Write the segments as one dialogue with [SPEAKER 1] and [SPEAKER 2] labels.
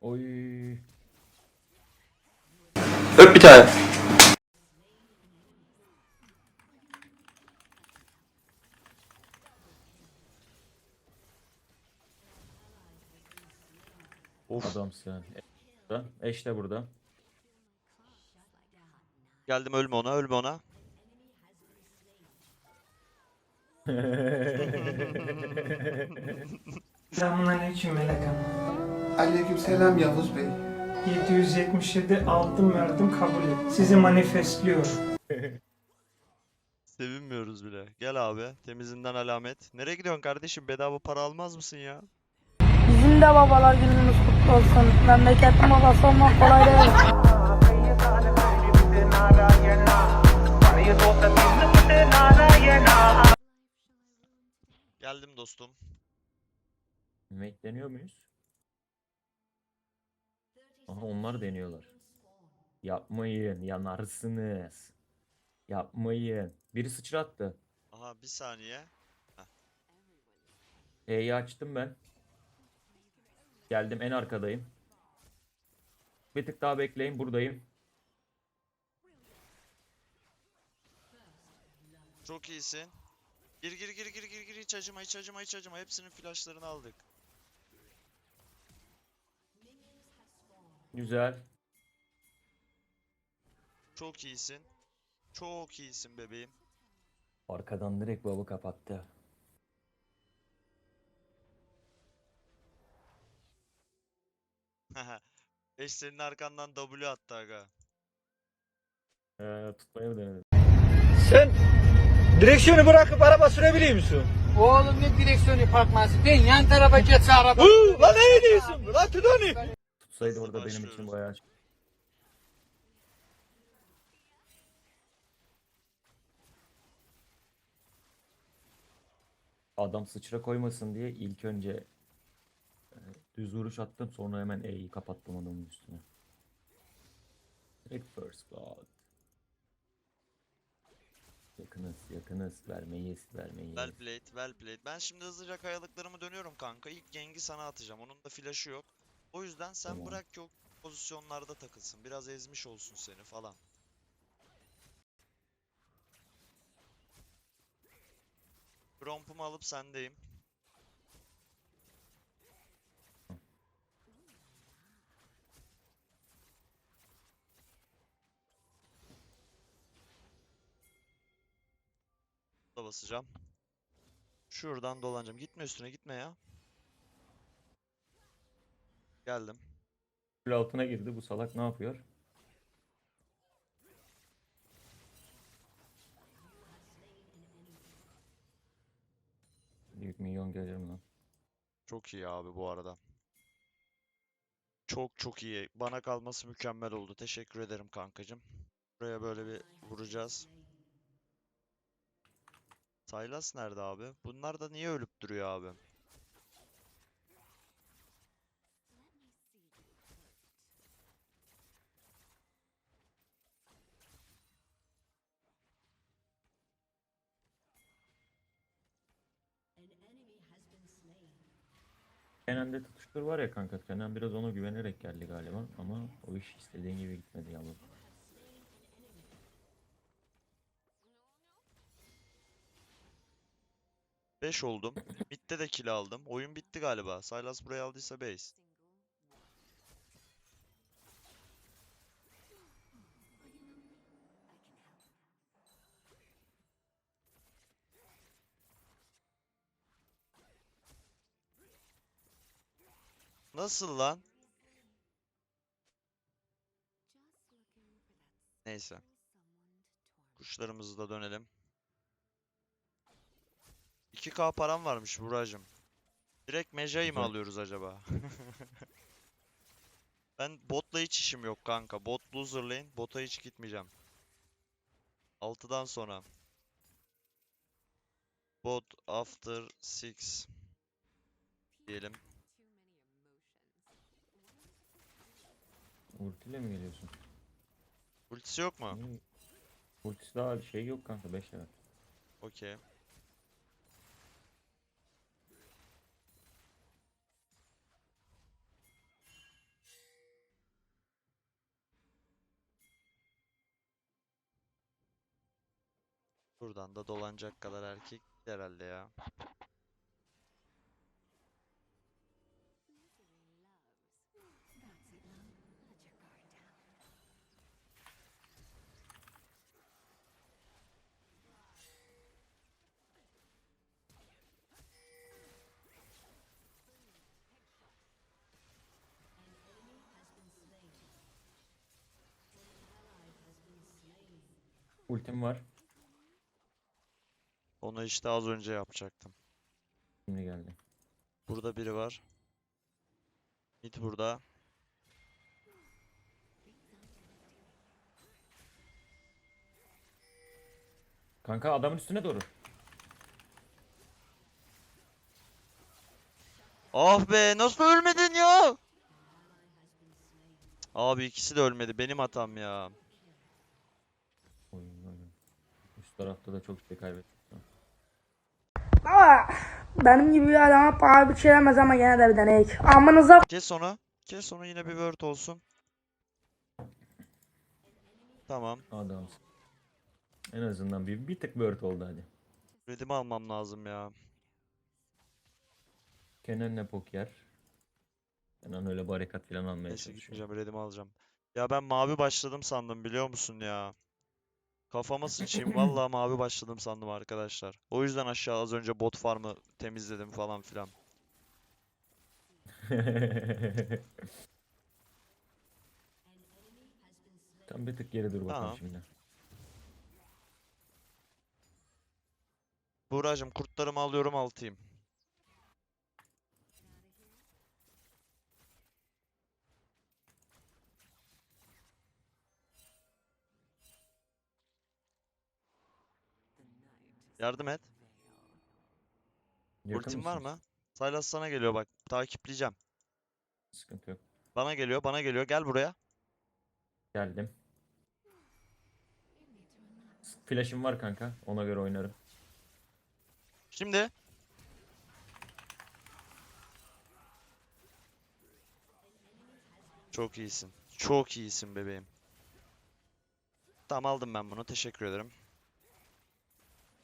[SPEAKER 1] Oy.
[SPEAKER 2] Öp bir tane.
[SPEAKER 3] Of.
[SPEAKER 1] Adamsın. Burada. Eş de burada.
[SPEAKER 3] Geldim ölme ona ölme ona.
[SPEAKER 4] Selamünaleyküm Melek Hanım.
[SPEAKER 5] Aleykümselam Yavuz Bey.
[SPEAKER 4] 777 aldım verdim kabul et. Sizi manifestliyorum.
[SPEAKER 3] Sevinmiyoruz bile. Gel abi. Temizinden alamet. Nereye gidiyorsun kardeşim? Bedava para almaz mısın ya?
[SPEAKER 6] Bizim de babalar günümüz kutlu olsun. Memleketin babası olmak kolay değil.
[SPEAKER 3] Geldim dostum.
[SPEAKER 1] Yemek deniyor muyuz? Aha onlar deniyorlar. Yapmayın yanarsınız. Yapmayın. Biri sıçrattı.
[SPEAKER 3] Aha bir saniye.
[SPEAKER 1] E'yi açtım ben. Geldim en arkadayım. Bir tık daha bekleyin buradayım.
[SPEAKER 3] Çok iyisin. Gir gir gir gir gir gir hiç acıma hiç acıma hiç acıma. Hepsinin flashlarını aldık.
[SPEAKER 1] Güzel.
[SPEAKER 3] Çok iyisin. Çok iyisin bebeğim.
[SPEAKER 1] Arkadan direkt baba kapattı.
[SPEAKER 3] Eş senin arkandan W attı aga.
[SPEAKER 1] Ee, tutmaya mı denedin?
[SPEAKER 7] Sen direksiyonu bırakıp araba sürebiliyor musun?
[SPEAKER 8] Oğlum ne direksiyonu parkması? Ben yan tarafa geçse araba.
[SPEAKER 7] Huu, lan ne diyorsun? Lan Tudoni.
[SPEAKER 1] Tutsaydı orada benim için
[SPEAKER 3] başlıyoruz.
[SPEAKER 1] bayağı Adam sıçra koymasın diye ilk önce e, düz vuruş attım sonra hemen E'yi kapattım adamın üstüne. Direkt first blood. Yakınız, yakınız. Vermeyiz, vermeyiz.
[SPEAKER 3] Well played, well played. Ben şimdi hızlıca kayalıklarımı dönüyorum kanka. İlk gengi sana atacağım. Onun da flash'ı yok. O yüzden sen
[SPEAKER 1] Tamam.
[SPEAKER 3] bırak ki o pozisyonlarda takılsın. Biraz ezmiş olsun seni falan. Grompumu alıp sendeyim. Da basacağım. Şuradan dolanacağım. Gitme üstüne gitme ya. Geldim.
[SPEAKER 1] Kul altına girdi. Bu salak ne yapıyor? Büyük milyon gelir mi lan?
[SPEAKER 3] Çok iyi abi bu arada. Çok çok iyi. Bana kalması mükemmel oldu. Teşekkür ederim kankacım. Buraya böyle bir vuracağız. Saylas nerede abi? Bunlar da niye ölüp duruyor abi?
[SPEAKER 1] Kenan'da tutuştur var ya kanka. Kenan biraz ona güvenerek geldi galiba. Ama o iş istediğin gibi gitmedi yavrum.
[SPEAKER 3] Beş oldum. Mid'de de kill aldım. Oyun bitti galiba. Saylas burayı aldıysa base. Nasıl lan? Neyse. Kuşlarımızı da dönelim. 2K param varmış Buracım. Direkt Meja'yı mı alıyoruz acaba? Ben botla hiç işim yok kanka. Bot loser lane. Bota hiç gitmeyeceğim. 6'dan sonra. Bot after 6 diyelim.
[SPEAKER 1] Ultiyle mi geliyorsun?
[SPEAKER 3] Ultisi yok mu?
[SPEAKER 1] Hmm. Ultisi daha şey yok kanka 5 level.
[SPEAKER 3] Okey. Buradan da dolanacak kadar erkek herhalde ya.
[SPEAKER 1] Ultim var.
[SPEAKER 3] Onu işte az önce yapacaktım.
[SPEAKER 1] Şimdi geldi.
[SPEAKER 3] Burada biri var. Mid burada.
[SPEAKER 1] Kanka adamın üstüne doğru.
[SPEAKER 3] Ah be nasıl ölmedin ya? Abi ikisi de ölmedi. Benim hatam ya.
[SPEAKER 1] Oyun oyun. Üst tarafta da çok şey kaybettik.
[SPEAKER 6] Ama benim gibi bir adama paha biçilemez ama gene de bir deneyik. Amınıza
[SPEAKER 3] Kes onu. Kes onu yine bir word olsun. Tamam.
[SPEAKER 1] Adamsın. En azından bir, bir tık bird oldu hadi.
[SPEAKER 3] Redimi almam lazım ya.
[SPEAKER 1] Kenan'la poker. Kenan öyle barikat falan almaya
[SPEAKER 3] Neyse
[SPEAKER 1] çalışıyor.
[SPEAKER 3] gitmeyeceğim. Redimi alacağım. Ya ben mavi başladım sandım biliyor musun ya? Kafama sıçayım. Vallahi mavi başladım sandım arkadaşlar. O yüzden aşağı az önce bot farmı temizledim falan filan.
[SPEAKER 1] Tam bir tık geri dur bakalım
[SPEAKER 3] Tamam.
[SPEAKER 1] şimdi.
[SPEAKER 3] Buğracığım kurtlarımı alıyorum altayım. Yardım et.
[SPEAKER 1] Yakın
[SPEAKER 3] Ultim var mı? Sylas sana geliyor bak. Takipleyeceğim.
[SPEAKER 1] Sıkıntı yok.
[SPEAKER 3] Bana geliyor, bana geliyor. Gel buraya.
[SPEAKER 1] Geldim. Flash'ım var kanka. Ona göre oynarım.
[SPEAKER 3] Şimdi. Çok iyisin. Çok iyisin bebeğim. Tamam aldım ben bunu. Teşekkür ederim.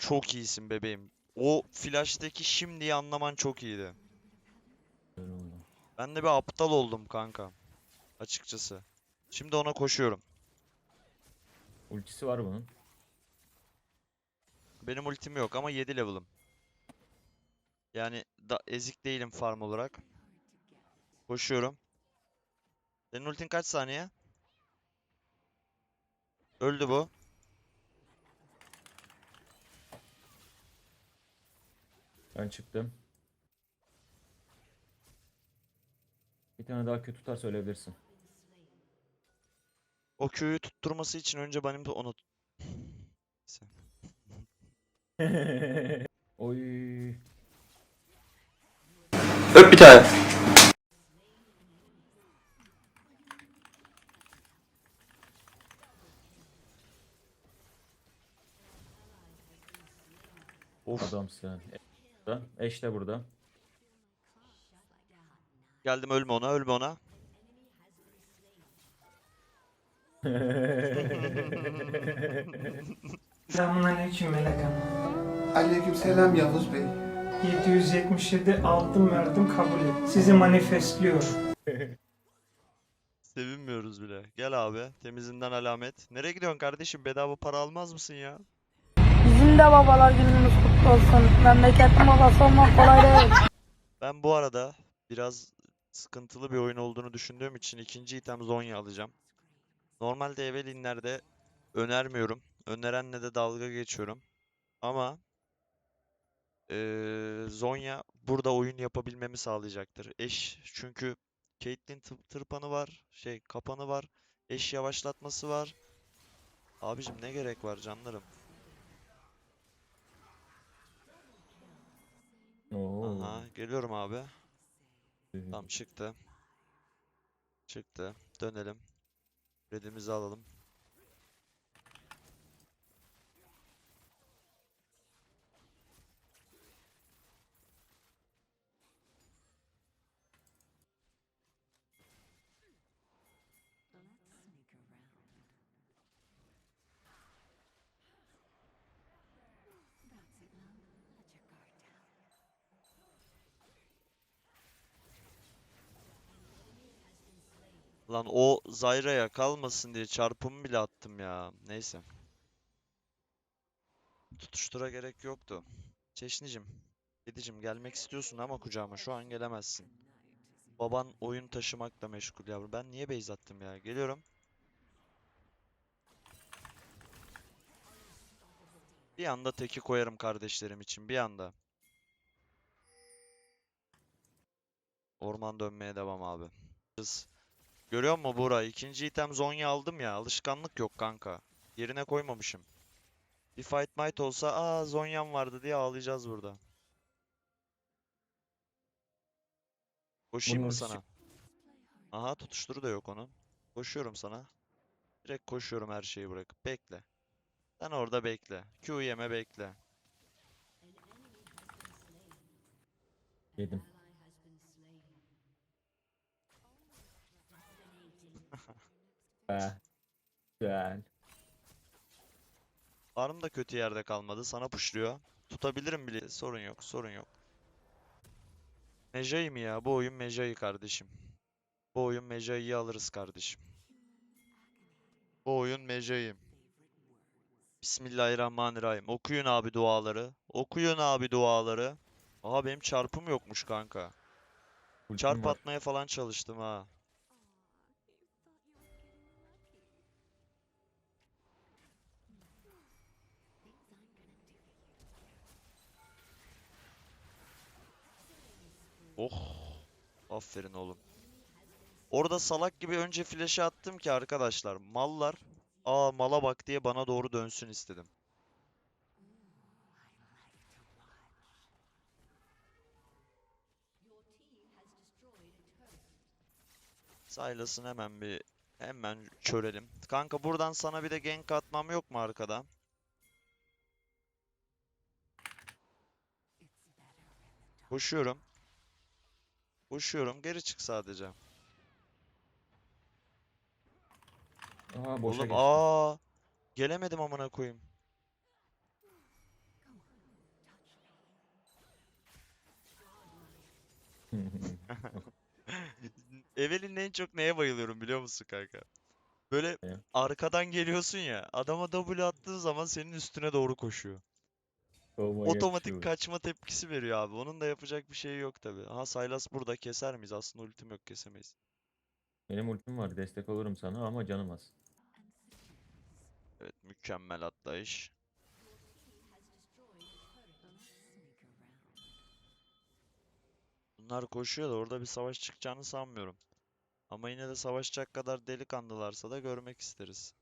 [SPEAKER 3] Çok iyisin bebeğim. O flash'taki şimdiyi anlaman çok iyiydi. Ben de bir aptal oldum kanka. Açıkçası. Şimdi ona koşuyorum.
[SPEAKER 1] Ultisi var bunun.
[SPEAKER 3] Benim ultim yok ama 7 level'ım. Yani da ezik değilim farm olarak. Koşuyorum. Senin ultin kaç saniye? Öldü bu.
[SPEAKER 1] Ben çıktım. Bir tane daha kötü tutar söyleyebilirsin.
[SPEAKER 3] O Q'yu tutturması için önce benim de onu Neyse.
[SPEAKER 1] Oy.
[SPEAKER 7] Öp bir tane.
[SPEAKER 3] Of.
[SPEAKER 1] Adamsın burada. Eş de burada.
[SPEAKER 3] Geldim ölme ona, ölme ona.
[SPEAKER 4] Selamünaleyküm Melek Hanım.
[SPEAKER 5] Aleykümselam Yavuz Bey.
[SPEAKER 4] 777 aldım verdim kabul et. Sizi manifestliyorum.
[SPEAKER 3] Sevinmiyoruz bile. Gel abi. Temizinden alamet. Nereye gidiyorsun kardeşim? Bedava para almaz mısın ya?
[SPEAKER 6] Bizim de babalar günümüz kutlu olsun. Memleketin babası olmak kolay değil.
[SPEAKER 3] Ben bu arada biraz sıkıntılı bir oyun olduğunu düşündüğüm için ikinci item Zonya alacağım. Normalde Evelyn'lerde önermiyorum. Önerenle de dalga geçiyorum. Ama eee Zonya burada oyun yapabilmemi sağlayacaktır. Eş çünkü Caitlyn tı- tırpanı var, şey kapanı var, eş yavaşlatması var. Abicim ne gerek var canlarım? Geliyorum abi. Tamam çıktı. Çıktı. Dönelim. Redimizi alalım. Lan o Zyra'ya kalmasın diye çarpımı bile attım ya. Neyse. Tutuştura gerek yoktu. Çeşnicim, kedicim gelmek istiyorsun ama kucağıma şu an gelemezsin. Baban oyun taşımakla meşgul yavrum. Ben niye base attım ya? Geliyorum. Bir anda teki koyarım kardeşlerim için. Bir anda. Orman dönmeye devam abi. Kız. Görüyor musun Buğra? İkinci item Zonya aldım ya. Alışkanlık yok kanka. Yerine koymamışım. Bir fight might olsa aa Zonya'm vardı diye ağlayacağız burada. Koşayım mı sana? Aha tutuşturu da yok onun. Koşuyorum sana. Direkt koşuyorum her şeyi bırakıp. Bekle. Sen orada bekle. Q yeme bekle.
[SPEAKER 1] Yedim. Güzel.
[SPEAKER 3] Arm da kötü yerde kalmadı. Sana pushluyor. Tutabilirim bile. Sorun yok. Sorun yok. Mejai mi ya? Bu oyun Mejai kardeşim. Bu oyun Mejai'yi alırız kardeşim. Bu oyun Mejai. Bismillahirrahmanirrahim. Okuyun abi duaları. Okuyun abi duaları. Aha benim çarpım yokmuş kanka.
[SPEAKER 1] Ultim
[SPEAKER 3] Çarp
[SPEAKER 1] var.
[SPEAKER 3] atmaya falan çalıştım ha. Oh. Aferin oğlum. Orada salak gibi önce flash'ı attım ki arkadaşlar. Mallar. Aa mala bak diye bana doğru dönsün istedim. Silas'ın hemen bir hemen çörelim. Kanka buradan sana bir de gank atmam yok mu arkada? Koşuyorum. Koşuyorum. Geri çık sadece.
[SPEAKER 1] Aa boşa
[SPEAKER 3] Oğlum aa gelemedim amına koyayım. Evelyn'in en çok neye bayılıyorum biliyor musun kanka? Böyle
[SPEAKER 1] Ne?
[SPEAKER 3] arkadan geliyorsun ya. Adama W attığın zaman senin üstüne doğru koşuyor.
[SPEAKER 1] Kovmaya
[SPEAKER 3] Otomatik kaçma tepkisi veriyor abi. Onun da yapacak bir şey yok tabi. Aha Sylas burada keser miyiz? Aslında ultim yok kesemeyiz.
[SPEAKER 1] Benim ultim var. Destek olurum sana ama canım az.
[SPEAKER 3] Evet mükemmel atlayış. Bunlar koşuyor da orada bir savaş çıkacağını sanmıyorum. Ama yine de savaşacak kadar delikanlılarsa da görmek isteriz.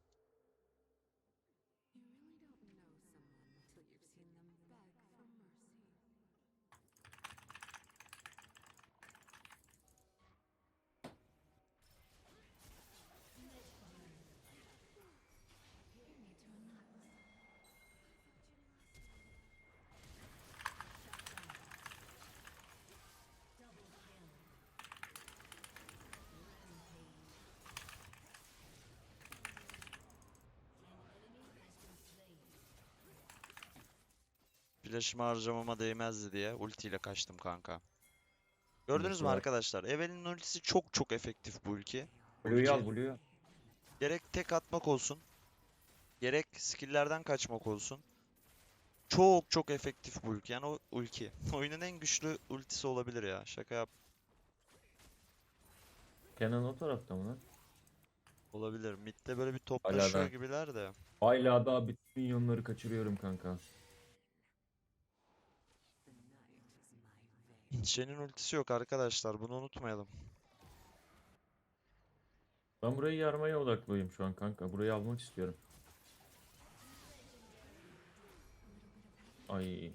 [SPEAKER 3] Flash'ımı harcamama değmezdi diye ultiyle kaçtım kanka. Gördünüz mü arkadaşlar? Evelyn'in ultisi çok çok efektif bu ulti.
[SPEAKER 1] Blue'yu al. Blue'yu. al.
[SPEAKER 3] Gerek tek atmak olsun. Gerek skill'lerden kaçmak olsun. Çok çok efektif bu ulti. Yani o ulti. Oyunun en güçlü ultisi olabilir ya. Şaka yap.
[SPEAKER 1] Kenan o tarafta mı lan?
[SPEAKER 3] Olabilir. Mid'de böyle bir toplaşıyor
[SPEAKER 1] da.
[SPEAKER 3] gibiler de.
[SPEAKER 1] Hala daha bütün minyonları kaçırıyorum kanka.
[SPEAKER 3] Shen'in ultisi yok arkadaşlar. Bunu unutmayalım.
[SPEAKER 1] Ben burayı yarmaya odaklıyım şu an kanka. Burayı almak istiyorum. Ay.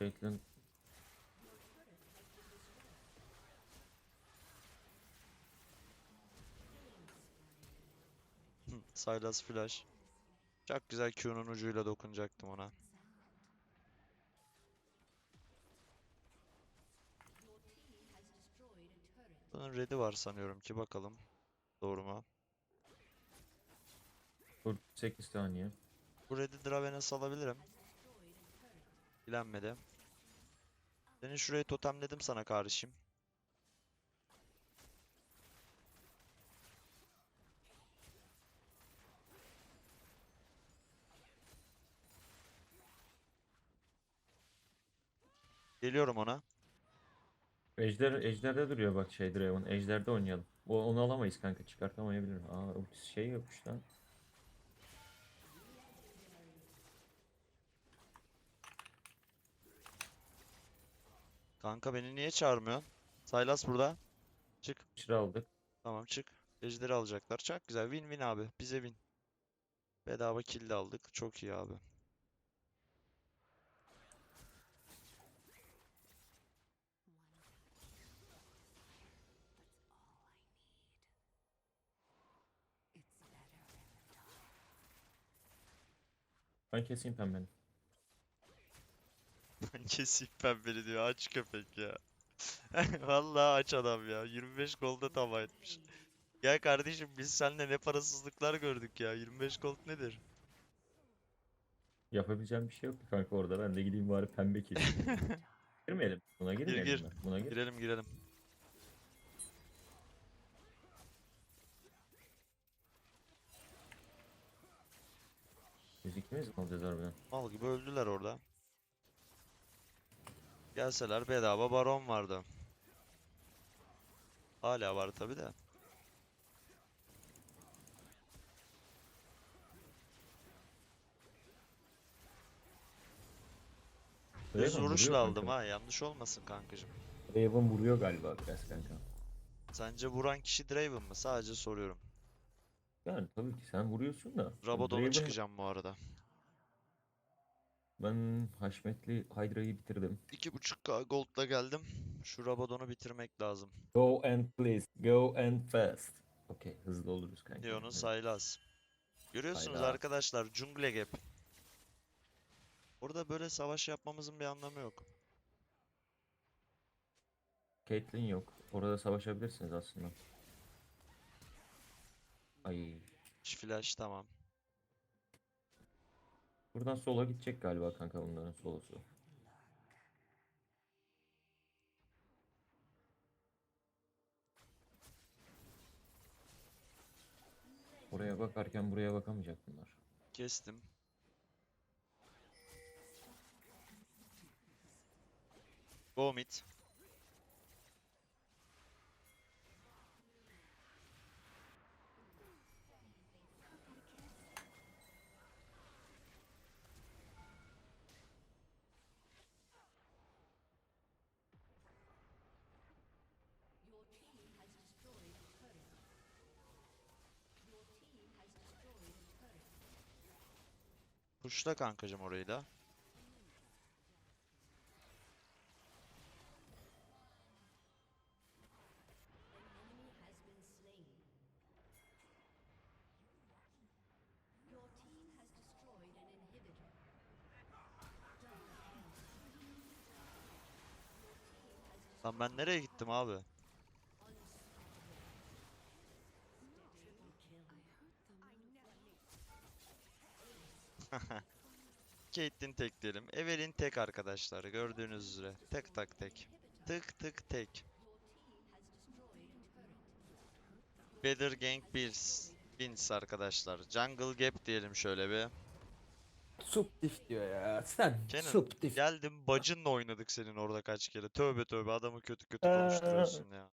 [SPEAKER 1] Caitlyn
[SPEAKER 3] Sylas flash. Çok güzel Q'nun ucuyla dokunacaktım ona. Bursa'nın red'i var sanıyorum ki bakalım. Doğru mu?
[SPEAKER 1] Dur 8 saniye.
[SPEAKER 3] Bu red'i Draven'e salabilirim. Bilenmedi. Seni şuraya totemledim sana kardeşim. Geliyorum ona.
[SPEAKER 1] Ejder, Ejder'de duruyor bak şey Draven. Ejder'de oynayalım. O, onu alamayız kanka çıkartamayabilirim. Aa ultisi şey yokmuş lan.
[SPEAKER 3] Kanka beni niye çağırmıyorsun? Saylas burada. Çık.
[SPEAKER 1] Sıra aldık.
[SPEAKER 3] Tamam çık. Ejderi alacaklar. Çok güzel. Win win abi. Bize win. Bedava kill aldık. Çok iyi abi.
[SPEAKER 1] Ben keseyim pembeni.
[SPEAKER 3] Keseyim pembeni diyor. Aç köpek ya. Vallahi aç adam ya. 25 golda tamam etmiş. Gel kardeşim biz seninle ne parasızlıklar gördük ya. 25 gold nedir?
[SPEAKER 1] Yapabileceğim bir şey yok ki kanka orada. Ben de gideyim bari pembe keseyim. Girmeyelim. Buna girmeyelim
[SPEAKER 3] gir.
[SPEAKER 1] mi? Buna gir.
[SPEAKER 3] Girelim girelim.
[SPEAKER 1] Biz ikimiz mi olacağız harbiden?
[SPEAKER 3] Mal gibi öldüler orada. Gelseler bedava baron vardı. Hala var tabi de. Düz vuruşla aldım
[SPEAKER 1] kanka.
[SPEAKER 3] ha. Yanlış olmasın kankacığım.
[SPEAKER 1] Draven vuruyor galiba biraz kanka.
[SPEAKER 3] Sence vuran kişi Draven mı? Sadece soruyorum.
[SPEAKER 1] Yani tabii ki sen vuruyorsun da.
[SPEAKER 3] Rabadon'a
[SPEAKER 1] Draven-
[SPEAKER 3] çıkacağım bu arada.
[SPEAKER 1] Ben Haşmetli Hydra'yı bitirdim.
[SPEAKER 3] 2.5k gold'la geldim. Şu Rabadon'u bitirmek lazım.
[SPEAKER 1] Go and please. Go and fast. Okey hızlı oluruz kanka.
[SPEAKER 3] Leon'un
[SPEAKER 1] Evet.
[SPEAKER 3] Sylas. Görüyorsunuz
[SPEAKER 1] Hayda.
[SPEAKER 3] arkadaşlar Jungle Gap. Orada böyle savaş yapmamızın bir anlamı yok.
[SPEAKER 1] Caitlyn yok. Orada savaşabilirsiniz aslında. Ay.
[SPEAKER 3] Flash tamam.
[SPEAKER 1] Buradan sola gidecek galiba kanka bunların solosu. Oraya bakarken buraya bakamayacak bunlar.
[SPEAKER 3] Kestim. Go mid. Pushla kankacım orayı da. Lan ben nereye gittim abi? Caitlyn tek diyelim. Evelyn tek arkadaşlar gördüğünüz üzere. Tek tak tek. Tık tık tek. Better Gang 1 Bins arkadaşlar. Jungle Gap diyelim şöyle bir.
[SPEAKER 1] Subtif diyor ya. Sen
[SPEAKER 3] Kenan, subtif. Geldim bacınla oynadık senin orada kaç kere. Tövbe tövbe adamı kötü kötü ee. konuşturuyorsun ya.